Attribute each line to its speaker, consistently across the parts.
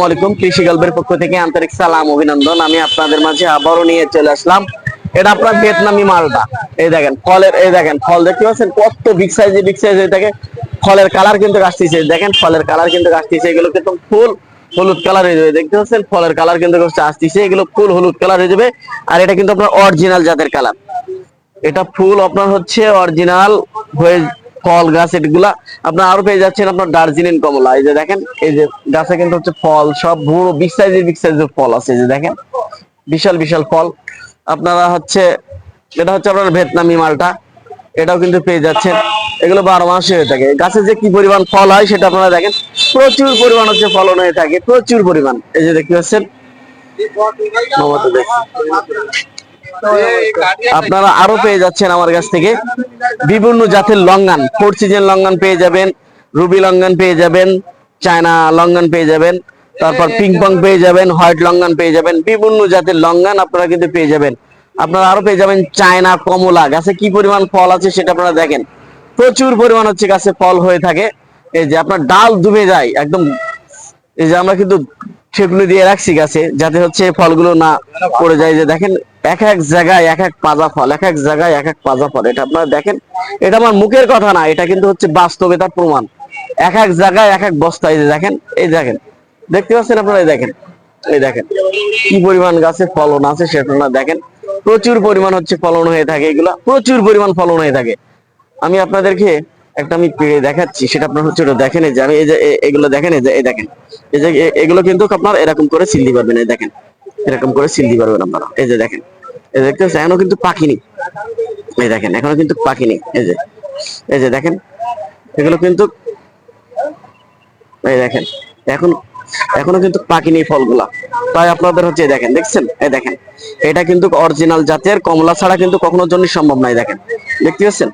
Speaker 1: আসসালামু আলাইকুম, কৃষি গল্পের পক্ষ থেকে আন্তরিক সালাম, অভিনন্দন। আমি আপনাদের মাঝে আবারও নিয়ে চলে আসলাম। এটা আপনার ভিয়েতনামি মালটা এই দেখেন, ফলের এই দেখেন, ফল দেখতে পাচ্ছেন? কত বিগ সাইজে বিগ সাইজে থাকে ফলের কালার কিন্তু আসতেছে। দেখেন, ফলের কালার কিন্তু আসতেছে। এগুলো কিন্তু ফুল হলুদ কালার হয়ে যাবে। দেখতে পাচ্ছেন? ফলের কালার কিন্তু আসতেছে। এগুলো ফুল হলুদ কালার হয়ে যাবে। আর এটা কিন্তু আপনার অরিজিনাল জাতের কালার এটা ফুল আপনার হচ্ছে অরিজিনাল হয়ে ফল, গাছ, এগুলা আপনার আরও পেয়ে যাচ্ছেন আপনার দার্জিলিং কমলা। এই যে দেখেন, এই যে গাছে কিন্তু হচ্ছে ফল, সব বড় বিগ সাইজের বিগ সাইজের ফল আছে যে দেখেন। বিশাল বিশাল ফল। আপনারা হচ্ছে, এটা হচ্ছে আপনার ভিয়েতনামি মালটা। এটাও কিন্তু পেয়ে যাচ্ছেন। এগুলো বারো মাসে হয়ে থাকে। গাছে যে কি পরিমাণ ফল হয় সেটা আপনারা দেখেন। প্রচুর পরিমাণ হচ্ছে ফলন হয়ে থাকে, প্রচুর পরিমাণ। এই যে দেখতে পাচ্ছেন। আপনারা আরও পেয়ে যাচ্ছেন আমার কাছ থেকে। বিভিন্ন জাতের লঙ্গান ফোর সিজন লঙ্গান পেয়ে যাবেন রুবি লঙ্গান পেয়ে যাবেন চায়না লঙ্গান পেয়ে যাবেন তারপর পিং পং পেয়ে যাবেন হোয়াইট লঙ্গান পেয়ে যাবেন বিভিন্ন জাতের লঙ্গান আপনারা কিন্তু পেয়ে যাবেন। আপনারা আরও পেয়ে যাবেন চায়না কমলা গাছে কি পরিমাণ ফল আছে সেটা আপনারা দেখেন। প্রচুর পরিমাণ হচ্ছে গাছে ফল হয়ে থাকে। এই যে আপনার ডাল ডুবে যায় একদম এই যে আমরা কিন্তু সেগুলো দিয়ে রাখছি গাছে যাতে হচ্ছে ফলগুলো না পড়ে যায়। যে দেখেন এক এক জায়গায় এক এক পাজা ফল, এক এক জায়গায় এক এক পাজা ফল। এটা আপনারা দেখেন, এটা আমার মুখের কথা না, এটা কিন্তু হচ্ছে বাস্তবতার প্রমাণ। এক এক জায়গায় এক এক বস্তা, এই দেখেন এই দেখেন। দেখতে পাচ্ছেন আপনারা, এই দেখেন এই দেখেন। কি পরিমাণ গাছে ফলন আছে সেটা আপনারা দেখেন। প্রচুর পরিমাণ হচ্ছে ফলন হয়ে থাকে এগুলা, প্রচুর পরিমাণ ফলন হয়ে থাকে। আমি আপনাদেরকে একটা আমি পেড়ে দেখাচ্ছি, সেটা আপনার হচ্ছে ওটা দেখেন, এই যে আমি এই যে, এগুলো দেখেন, এই যে, এই দেখেন। এই যে এগুলো কিন্তু আপনার এরকম করে সিল দিতে পারবেন, এই দেখেন। এরকম করে সিল দিতে পারবেন আপনারা এই যে দেখেন, এই দেখতে এখনও কিন্তু পাখিনি এই দেখেন, এখনও কিন্তু পাখিনি এই যে এই যে দেখেন, এগুলো কিন্তু, এই দেখেন, এখন, এখনও কিন্তু পাকিনি ফলগুলা। তাই আপনাদের হচ্ছে দেখেন, দেখছেন? এই দেখেন, এটা কিন্তু অরিজিনাল জাতের কমলা ছাড়া কিন্তু কখনো জন্য সম্ভব নয় দেখেন। দেখতে পাচ্ছেন?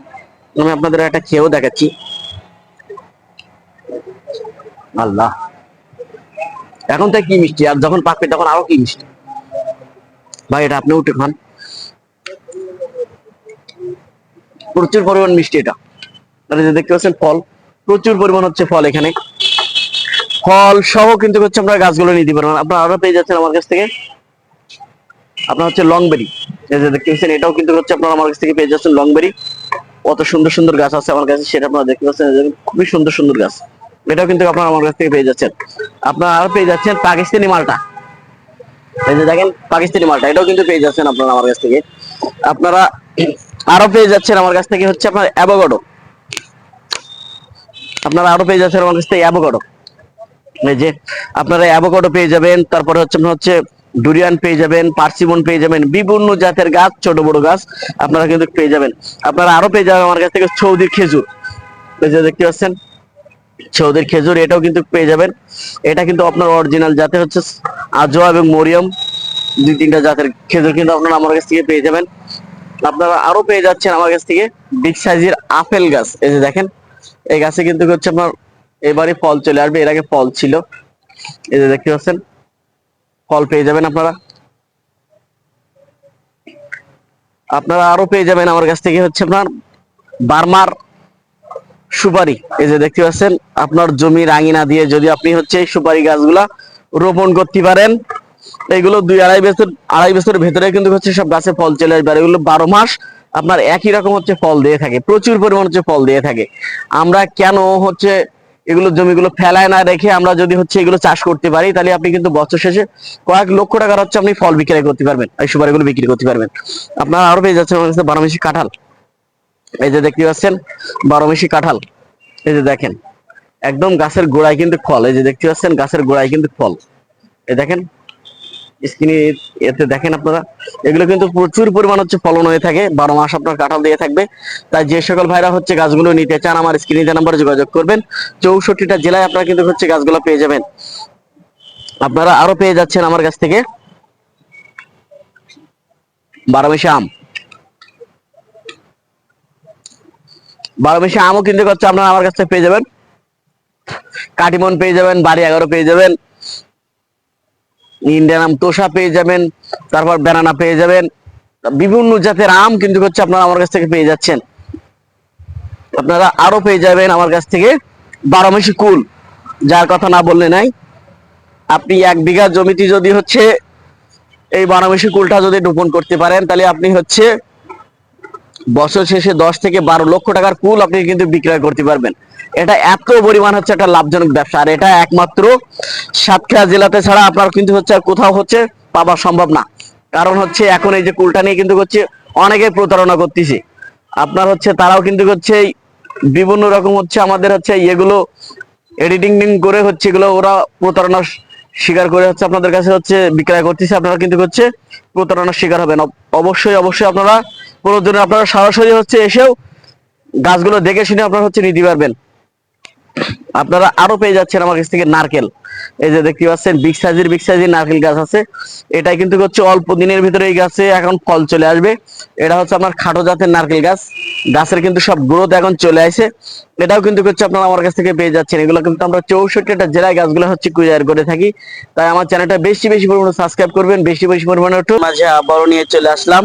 Speaker 1: আমি আপনাদের একটা খেয়েও দেখাচ্ছি। আল্লাহ। এখন তো কি মিষ্টি? আর যখন পাকবে, তখন আরও কি মিষ্টি? ভাই, এটা আপনি উঠে খান। প্রচুর পরিমাণ মিষ্টি এটা। যে দেখতে পাচ্ছেন, ফল। প্রচুর পরিমাণ হচ্ছে ফল এখানে। ফল সহ কিন্তু হচ্ছে আপনারা গাছগুলো নিতে পারবেন। আপনারা আরও পেয়ে যাচ্ছেন আমার কাছ থেকে। আপনার হচ্ছে লংবেরি। এই যে দেখতে পাচ্ছেন, এটাও কিন্তু হচ্ছে আপনারা আমার কাছ থেকে পেয়ে যাচ্ছেন লংবেরি। কত সুন্দর সুন্দর গাছ আছে আমার কাছে, সেটা আপনারা দেখতে পাচ্ছেন। খুবই সুন্দর সুন্দর গাছ। এটাও কিন্তু আপনারা আমার কাছ থেকে পেয়ে যাচ্ছেন। আপনারা আরও পেয়ে যাচ্ছেন পাকিস্তানি মালটা। এই যে দেখেন পাকিস্তানি মালটা, এটাও কিন্তু পেয়ে যাচ্ছেন আপনারা আমার কাছ থেকে। আপনারা আরও পেয়ে যাচ্ছেন আমার কাছ থেকে হচ্ছে আপনার অ্যাভোকাডো। আপনারা আরও পেয়ে যাচ্ছেন আমার কাছ থেকে অ্যাভোকাডো। এই যে আপনারা অ্যাভোকাডো পেয়ে যাবেন, তারপরে হচ্ছে হচ্ছে ডুরিয়ান পেয়ে যাবেন, পার্সিমন পেয়ে যাবেন, বিভিন্ন জাতের গাছ, ছোট বড় গাছ আপনারা কিন্তু পেয়ে যাবেন। আপনারা আরও পেয়ে যাবেন আমার কাছ থেকে সৌদির খেজুর। এই যে দেখতে পাচ্ছেন সৌদির খেজুর, এটাও কিন্তু পেয়ে যাবেন। এটা কিন্তু আপনার অরিজিনাল জাতের হচ্ছে আজোয়া এবং মরিয়ম। দুই তিনটা জাতের খেজুর কিন্তু আপনারা আমার কাছ থেকে পেয়ে যাবেন। আপনারা আরও পেয়ে যাচ্ছেন আমার কাছ থেকে বিগ সাইজের আপেল গাছ। এই যে দেখেন, এই গাছে কিন্তু হচ্ছে আপনার এবারে ফল চলে আসবে। এর আগে ফল ছিল। এই যে দেখতে পাচ্ছেন, ফল পেয়ে যাবেন আপনারা। আপনারা আরও পেয়ে যাবেন আমার কাছ থেকে হচ্ছে আপনার বার্মার সুপারি। এই যে দেখতে পাচ্ছেন, আপনার জমির আঙিনা দিয়ে যদি আপনি হচ্ছে সুপারি গাছগুলা রোপণ করতে পারেন, এগুলো দুই আড়াই বছর, আড়াই বছরের ভেতরে কিন্তু হচ্ছে সব গাছে ফল চলে আসবে। আর এগুলো বারো মাস আপনার একই রকম হচ্ছে ফল দিয়ে থাকে, প্রচুর পরিমাণ হচ্ছে ফল দিয়ে থাকে। আমরা কেন হচ্ছে এগুলো জমিগুলো ফেলায় না রেখে আমরা যদি হচ্ছে এগুলো চাষ করতে পারি, তাহলে আপনি কিন্তু বছর শেষে কয়েক লক্ষ টাকার হচ্ছে আপনি ফল বিক্রি করতে পারবেন, এই সুপারিগুলো বিক্রি করতে পারবেন। আপনার আরও পেয়ে আমার বারো মাসি কাঁঠাল। এই যে দেখতে পাচ্ছেন বারো মাসি কাঁঠাল। এই যে দেখেন, একদম গাছের গোড়ায় কিন্তু ফল। এই যে দেখতে পাচ্ছেন, গাছের গোড়ায় কিন্তু ফল। এই দেখেন এতে দেখেন আপনারা, এগুলো কিন্তু প্রচুর পরিমাণ হচ্ছে ফলন হয়ে থাকে। বারো মাস আপনার কাঁঠাল দিয়ে থাকবে। তাই যে সকল ভাইরা হচ্ছে গাছগুলো নিতে চান, আমার স্ক্রিনে নাম্বারে যোগাযোগ করবেন, চৌষট্টিটা জেলায় আপনারা কিন্তু হচ্ছে গাছগুলো পেয়ে যাবেন। আপনারা আরও পেয়ে যাচ্ছেন আমার কাছ থেকে। বারো মাসে আম। বারো মাসে আমও কিনতে করছে, আপনারা আমার কাছ পেয়ে যাবেন। কাটিমন পেয়ে যাবেন বাড়ি এগারো পেয়ে যাবেন। ইন্ডিয়ান আম তোষা পেয়ে যাবেন, তারপর ব্যানানা পেয়ে যাবেন। বিভিন্ন জাতের আম কিন্তু হচ্ছে আপনারা আমার কাছ থেকে পেয়ে যাচ্ছেন। আপনারা আরও পেয়ে যাবেন আমার কাছ থেকে বারো মাসি কুল। যার কথা না বললে নাই। আপনি এক বিঘা জমিতে যদি হচ্ছে এই বারোমেশি কুলটা যদি রোপণ করতে পারেন, তাহলে আপনি হচ্ছে বছর শেষে দশ থেকে বারো লক্ষ টাকার কুল আপনি কিন্তু বিক্রয় করতে পারবেন। এটা এত পরিমাণ হচ্ছে একটা লাভজনক ব্যবসা। আর এটা একমাত্র সাতক্ষীরা জেলাতে ছাড়া আপনার কিন্তু হচ্ছে আর কোথাও হচ্ছে পাওয়া সম্ভব না। কারণ হচ্ছে এখন এই যে কুলটা নিয়ে কিন্তু হচ্ছে অনেকে প্রতারণা করতেছে। আপনার হচ্ছে তারাও কিন্তু হচ্ছে বিভিন্ন রকম হচ্ছে আমাদের হচ্ছে এগুলো এডিটিং করে হচ্ছে এগুলো ওরা প্রতারণার শিকার করে হচ্ছে আপনাদের কাছে হচ্ছে বিক্রয় করতেছে। আপনারা কিন্তু হচ্ছে প্রতারণার শিকার হবেন। অব- অবশ্যই অবশ্যই আপনারা দিন আপনারা সরাসরি হচ্ছে এসেও গাছগুলো দেখে শুনে আপনারা হচ্ছে নিতে পারবেন। আপনারা আরও পেয়ে যাচ্ছেন আমার কাছ থেকে নারকেল। এই যে দেখতে পাচ্ছেন, বিগ সাইজের বিগ সাইজের নারকেল গাছ আছে। এটা কিন্তু হচ্ছে অল্প দিনের ভিতরে এই গাছে এখন ফল চলে আসবে। এটা হচ্ছে আপনার খাটো জাতের নারকেল গাছ। গাছের কিন্তু সব গ্রোথ এখন চলে আসে। এটাও কিন্তু হচ্ছে আপনারা আমার কাছ থেকে পেয়ে যাচ্ছেন। এগুলো কিন্তু আমরা চৌষট্টিটা জেলায় গাছগুলো হচ্ছে কুরিয়ার করে থাকি। তাই আমার চ্যানেলটা বেশি বেশি পরিমাণে সাবস্ক্রাইব করবেন, বেশি বেশি পরিমাণে একটু মাঝে আবারও নিয়ে চলে আসলাম।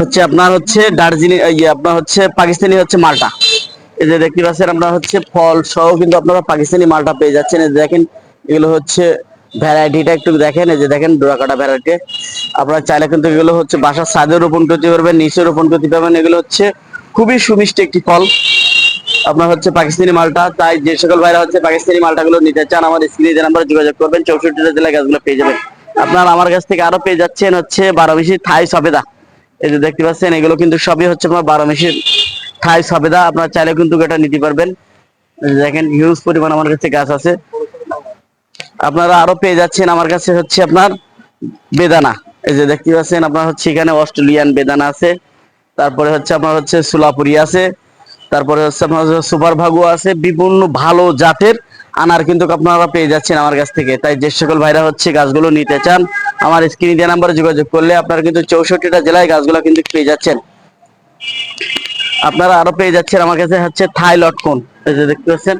Speaker 1: হচ্ছে আপনার হচ্ছে দার্জিলিং ইয়ে আপনার হচ্ছে পাকিস্তানি হচ্ছে মালটা। এই যে দেখতে পাচ্ছেন আপনারা হচ্ছে ফল সহ কিন্তু আপনারা পাকিস্তানি মালটা পেয়ে যাচ্ছেন। এই দেখেন, এগুলো হচ্ছে ভ্যারাইটিটা একটু দেখেন। এই যে দেখেন, ডোরাকাটা ভ্যারাইটি। আপনারা চাইলে কিন্তু এগুলো হচ্ছে বাসার ছাদে রোপণ করতে পারবেন, নিচে রোপণ করতে পারবেন। এগুলো হচ্ছে খুবই সুমিষ্টি একটি ফল। আপনার হচ্ছে পাকিস্তানি মালটা। তাই যে সকল ভাইরা হচ্ছে পাকিস্তানি মালটাগুলো নিতে চান আমার স্ক্রিনে যে নাম্বারে যোগাযোগ করবেন, চৌষট্টিটা জেলায় গাছগুলো পেয়ে যাবেন। আপনার আমার কাছ থেকে আরও পেয়ে যাচ্ছেন হচ্ছে বারো মিশি থাই সবেদা। এই যে দেখতে পাচ্ছেন, এগুলো কিন্তু সবই হচ্ছে আপনার বারো মিশির থাই সবেদা। আপনারা চাইলে কিন্তু এটা নিতে পারবেন। দেখেন হিউজ পরিমাণ আমার কাছে গাছ আছে। আপনারা আরও পেয়ে যাচ্ছেন আমার কাছে হচ্ছে আপনার বেদানা। এই যে দেখতে পাচ্ছেন, আপনার হচ্ছে এখানে অস্ট্রেলিয়ান বেদানা আছে। তারপরে হচ্ছে আপনার হচ্ছে সুলাপুরি আছে। তারপরে হচ্ছে আপনার সুপার ভাগু আছে। বিভিন্ন ভালো জাতের আনার কিন্তু আপনারা পেয়ে যাচ্ছেন আমার কাছ থেকে। তাই যে সকল ভাইরা হচ্ছে গাছগুলো নিতে চান আমার স্ক্রিনে দেওয়া নাম্বারে যোগাযোগ করলে আপনারা কিন্তু চৌষট্টিটা জেলায় গাছগুলো কিন্তু পেয়ে যাচ্ছেন। আপনারা আরও পেয়ে যাচ্ছেন, আমার কাছে হচ্ছে থাই লটকন এই যে দেখতে পাচ্ছেন,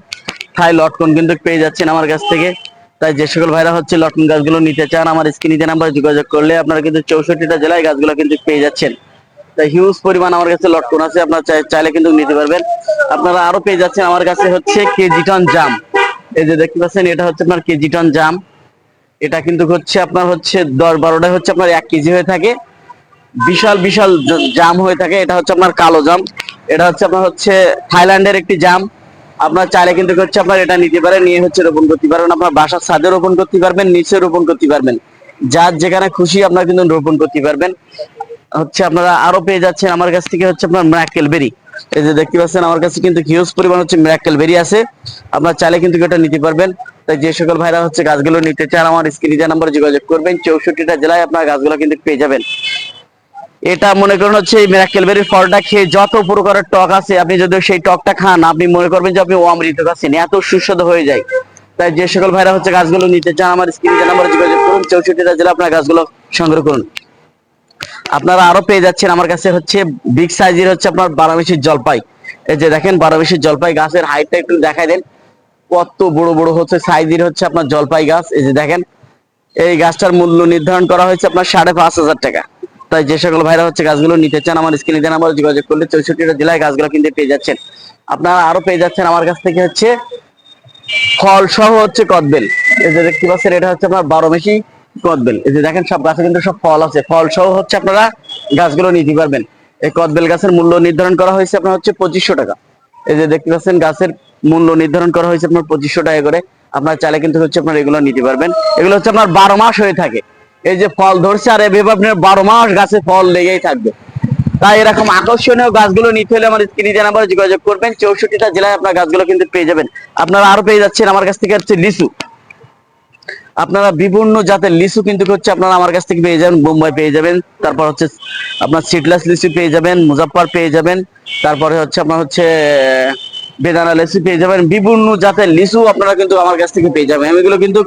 Speaker 1: থাই লটকন কিন্তু পেয়ে যাচ্ছেন আমার কাছ থেকে। তাই যে সকল ভাইরা হচ্ছে লটকন গাছগুলো নিতে চান, আমার স্ক্রিনে নাম্বার যোগাযোগ করলে আপনারা কিন্তু চৌষট্টিটা জেলায় গাছগুলো কিন্তু পেয়ে যাচ্ছেন। তাই হিউজ পরিমাণ আমার কাছে লটকন আছে, আপনারা চাইলে কিন্তু নিতে পারবেন। আপনারা আরও পেয়ে যাচ্ছেন আমার কাছে হচ্ছে কেজি টন জাম। এই যে দেখতে পাচ্ছেন, এটা হচ্ছে আপনার কেজি টন জাম। এটা কিন্তু হচ্ছে আপনার হচ্ছে দশ বারোটা হচ্ছে আপনার এক কেজি হয়ে থাকে। বিশাল বিশাল জাম হয়ে থাকে। এটা হচ্ছে আপনার কালো জাম। এটা হচ্ছে আপনার হচ্ছে থাইল্যান্ডের একটি জাম। আপনার চাইলে কিন্তু হচ্ছে আপনার এটা নিতে পারেন। নিয়ে হচ্ছে রোপণ করতে পারবেন। আপনার বাসার ছাদে রোপণ করতে পারবেন, নিচে রোপণ করতে পারবেন। যার যেখানে খুশি আপনার কিন্তু রোপণ করতে পারবেন। হচ্ছে আপনারা আরও পেয়ে যাচ্ছেন আমার কাছ থেকে হচ্ছে আপনার ম্যাকেল বেরি এই যে দেখতে পাচ্ছেন, আমার কাছে কিন্তু হিউজ পরিমাণ হচ্ছে ম্যাকেল বেরি আছে। আপনার চাইলে কিন্তু এটা নিতে পারবেন। তাই যে সকল ভাইরা হচ্ছে গাছগুলো নিতে চান, আমার স্ক্রিনে নাম্বার যোগাযোগ করবেন, চৌষট্টিটা জেলায় আপনার গাছগুলো কিন্তু পেয়ে যাবেন। এটা মনে করুন হচ্ছে এই মেরাকেল বেরির ফলটা খেয়ে যত প্রকারের টক আছে, আপনি যদি সেই টকটা খান, আপনি মনে করবেন যে আপনি ও অমৃত খাচ্ছেন এত সুস্বাদু হয়ে যায়। তাই যে সকল ভাইরা হচ্ছে গাছগুলো নিতে চান, আমার স্ক্রিনে নাম্বারে যোগাযোগ করুন, চৌষট্টিটা জেলা আপনার গাছগুলো সংগ্রহ করুন। আপনারা আরও পেয়ে যাচ্ছেন আমার কাছে হচ্ছে বিগ সাইজের হচ্ছে আপনার বারামিশির জলপাই। এই যে দেখেন বারামিশির জলপাই গাছের হাইটটা একটু দেখাই দেন। কত বড় বড় হচ্ছে সাইজের হচ্ছে আপনার জলপাই গাছ। এই যে দেখেন, এই গাছটার মূল্য নির্ধারণ করা হয়েছে আপনার সাড়ে পাঁচ হাজার টাকা। তাই যে সকল ভাইরা হচ্ছে গাছগুলো নিতে চান, আমার স্ক্রিনে দেন আমার যোগাযোগ করলে চৌষট্টিটা জেলায় গাছগুলো কিনতে পেয়ে যাচ্ছেন। আপনারা আরও পেয়ে যাচ্ছেন আমার কাছ থেকে হচ্ছে ফল সহ হচ্ছে কদবেল। এই যে দেখতে পাচ্ছেন, এটা হচ্ছে আপনার বারো মেশি কদবেল। এই যে দেখেন, সব গাছে কিন্তু সব ফল আছে। ফল সহ হচ্ছে আপনারা গাছগুলো নিতে পারবেন। এই কদবেল গাছের মূল্য নির্ধারণ করা হয়েছে আপনার হচ্ছে পঁচিশশো টাকা। এই যে দেখতে পাচ্ছেন, গাছের মূল্য নির্ধারণ করা হয়েছে আপনার পঁচিশশো টাকা করে। আপনার চাইলে কিন্তু হচ্ছে আপনার এগুলো নিতে পারবেন। এগুলো হচ্ছে আপনার বারো মাস হয়ে থাকে। এই যে ফল ধরছে, আর এভাবে আপনার বারো মাস গাছে ফল লেগেই থাকবে। তাই এরকম আকর্ষণীয় গাছগুলো নিতে হলে আমার স্ক্রিনে যে নাম্বারে যোগাযোগ করবেন, চৌষট্টিটা জেলায় আপনার গাছগুলো কিন্তু পেয়ে যাবেন। আপনারা আরও পেয়ে যাচ্ছেন আমার কাছ থেকে হচ্ছে লিচু। আপনারা বিভিন্ন জাতের লিচু কিন্তু হচ্ছে, আপনারা আমার কাছ থেকে পেয়ে যাবেন, বোম্বাই পেয়ে যাবেন, তারপর হচ্ছে আপনার সিডলেস লিচু পেয়ে যাবেন, মুজাফফর পেয়ে যাবেন, তারপরে হচ্ছে আপনার হচ্ছে, বেদানা লিচু পেয়ে যাবেন, বিভিন্ন জাতের লিচু আপনারা কিন্তু আমার কাছ থেকে পেয়ে যাবেন। এগুলো কিন্তু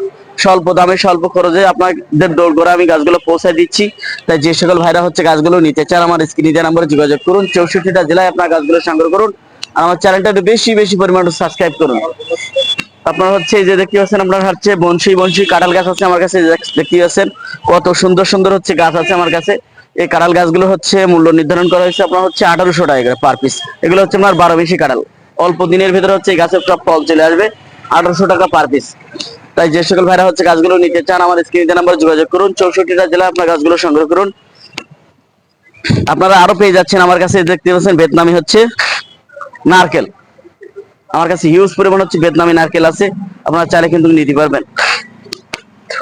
Speaker 1: স্বল্প দামে, স্বল্প খরচে আপনাদের দৌড় করে আমি গাছগুলো পৌঁছে দিচ্ছি। তাই যে সকল ভাইরা হচ্ছে গাছগুলো নিতে চান, আমার স্ক্রিনে দেওয়া নাম্বারে যোগাযোগ করুন, চৌষট্টিটা জেলায় আপনার গাছগুলো সংগ্রহ করুন। আমার চ্যানেলটা একটু বেশি বেশি পরিমাণে সাবস্ক্রাইব করুন। আপনার হচ্ছে যে দেখতে পাচ্ছেন আপনার হচ্ছে বনশি বনশি কাঁঠাল গাছ আছে আমার কাছে দেখতে পাচ্ছেন কত সুন্দর সুন্দর হচ্ছে গাছ আছে আমার কাছে। এই কাঁঠাল গাছগুলো হচ্ছে মূল্য নির্ধারণ করা হয়েছে আপনার হচ্ছে আঠারোশো টাকা পার পিস এগুলো হচ্ছে আপনার বারো বেশি কাঁঠাল। অল্প দিনের ভিতরে হচ্ছে এই গাছের সব ফল চলে আসবে, আঠারোশো টাকা পার পিস তাই যে সকল ভাইরা হচ্ছে গাছগুলো নিতে চান আমার স্ক্রিনে নাম্বার যোগাযোগ করুন, চৌষট্টিটা জেলা আপনার গাছগুলো সংগ্রহ করুন। আপনারা আরও পেয়ে যাচ্ছেন আমার কাছে দেখতে পাচ্ছেন, ভিয়েতনামি হচ্ছে নারকেল। আমার কাছে হিউজ পরিমাণ হচ্ছে ভিয়েতনামি নারকেল আছে, আপনারা চাইলে কিন্তু নিতে পারবেন।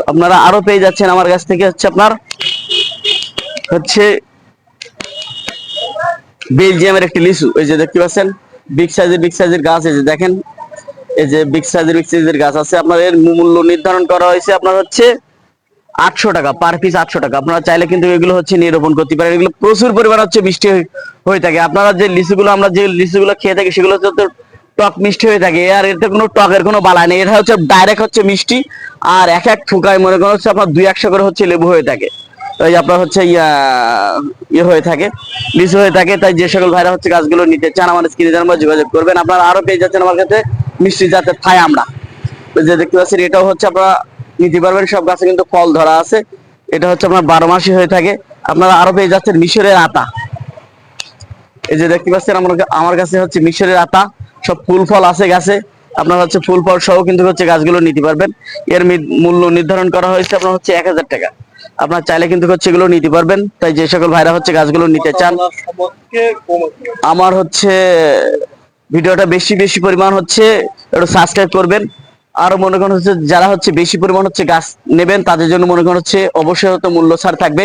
Speaker 1: আপনারা আরও পেয়ে যাচ্ছেন আমার কাছ থেকে হচ্ছে আপনার, হচ্ছে বেলজিয়ামের একটি লিচু। এই যে দেখতে পাচ্ছেন বিগ সাইজের বিগ সাইজের গাছ, এই যে দেখেন, এই যে বিগ সাইজের বিগ সাইজের গাছ আছে। আপনার এর মূল্য নির্ধারণ করা হয়েছে আপনার হচ্ছে আটশো টাকা পার পিস আটশো টাকা। আপনারা চাইলে কিন্তু এগুলো হচ্ছে নিরোপণ করতে পারেন। এগুলো প্রচুর পরিমাণ হচ্ছে বৃষ্টি হয়ে- থাকে। আপনারা যে লিচুগুলো, আমরা যে লিচুগুলো খেয়ে থাকি, সেগুলো হচ্ছে টক মিষ্টি হয়ে থাকে। আর এতে কোনো টকের কোনো বালাই নেই। এটা হচ্ছে ডাইরেক্ট হচ্ছে মিষ্টি। আর এক এক ঠোকায় মনে করেন হচ্ছে আপনার দুই একশো করে হচ্ছে লেবু হয়ে থাকে। তাই আপনার হচ্ছে ইয়া ইয়ে হয়ে থাকে। লিচু হয়ে থাকে। তাই যে সকল ভাইরা হচ্ছে গাছগুলো নিতে চান আমার স্ক্রিনে জানাবার যোগাযোগ করবেন। আপনারা আরও পেয়ে যাচ্ছেন আমার কাছে মিষ্টি জাতের থাই আমরা। যে দেখতে পাচ্ছেন, এটাও হচ্ছে আপনারা নিতে পারবেন। সব গাছে কিন্তু ফল ধরা আছে। এটা হচ্ছে আপনার বারো মাসই হয়ে থাকে। আপনারা আরও পেয়ে যাচ্ছেন মিশরের আতা। এই যে দেখতে পাচ্ছেন, আমার আমার কাছে হচ্ছে মিশরের আতা। সব ফুল ফল আছে গাছে। আপনার হচ্ছে ফুল ফল সহ কিন্তু হচ্ছে গাছগুলো নিতে পারবেন। এর মূল্য নির্ধারণ করা হয়েছে আপনার হচ্ছে এক হাজার টাকা। আপনার চাইলে কিন্তু হচ্ছে এগুলো নিতে পারবেন। তাই যে সকল ভাইরা হচ্ছে গাছগুলো নিতে চান, আমার হচ্ছে ভিডিওটা বেশি বেশি পরিমাণ হচ্ছে একটু সাবস্ক্রাইব করবেন। আর মনে করেন হচ্ছে যারা হচ্ছে বেশি পরিমাণ হচ্ছে গাছ নেবেন, তাদের জন্য মনে করেন হচ্ছে অবশ্যই হয়তো মূল্য ছাড় থাকবে।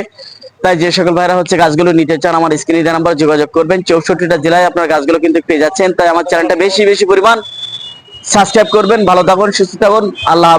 Speaker 1: তাই যে সকল ভাইরা হচ্ছে গাছগুলো নিতে চান, আমার স্ক্রিনে নাম্বার যোগাযোগ করবেন। চৌষট্টিটা জেলায় আপনার গাছগুলো কিন্তু পেয়ে যাচ্ছেন। তাই আমার চ্যানেলটা বেশি বেশি পরিমাণ সাবস্ক্রাইব করবেন। ভালো থাকুন, সুস্থ থাকুন। আল্লাহ।